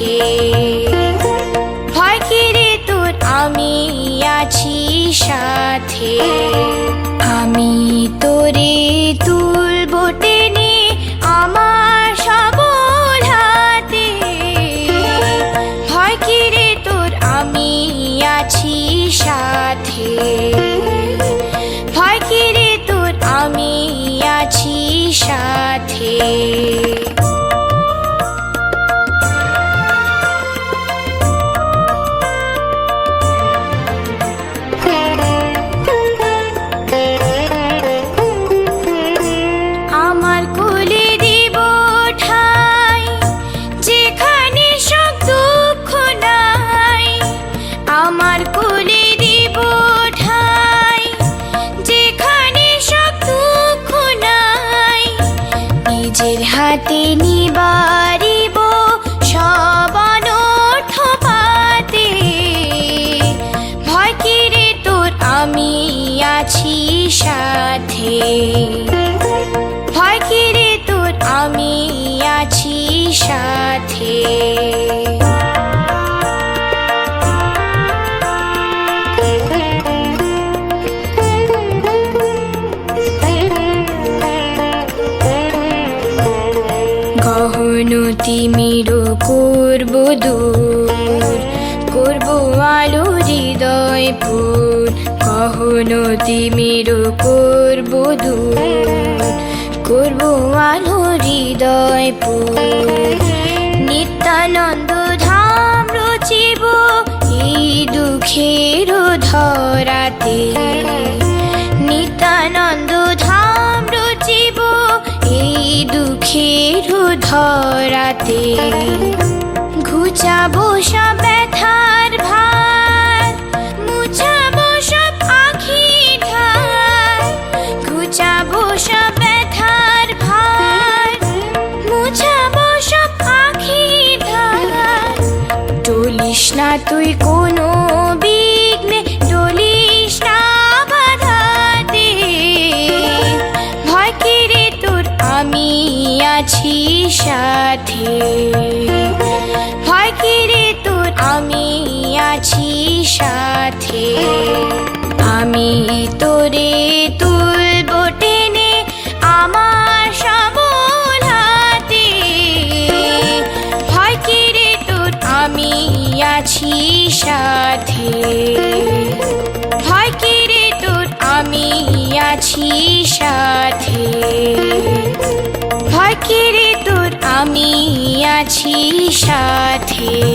সাথে ভয় কি রে তোর? আমি আছি সাথে। আমি তোরে তুলব টেনে আমার সবল হাতে। ভয় কি রে তোর? আমি আছি সাথে। ভয় কি রে তোর? আমি আছি সাথে। নিজের হাতে নিবারিব সব অনর্থ পাতে। ভয় কিরে তোর? আমি আছি সাথে। ভয় কি গহন তিমির করব দূর, করব আলো হৃদয় ফুল গহন তিমির করব দূর, করব আলো হৃদয় ফুল নিত্যানন্দ ধাম রচিব ধরাতে। ঘুচাবো সব ব্যথার ভার, মুছাবো সব আখি ধার। ঘুচাবো সব ব্যথার ভার, মুছাবো সব আখি ধার। ডলিস না তুই কোনো আছি সাথে। ভয় কি রে তোর? আমি আছি সাথে। আমি তোরে আমার ভয় কি রে তোর? আমি সাথে। ভয় কি রে তোর? আমি আছি সাথে। আছি সাথে।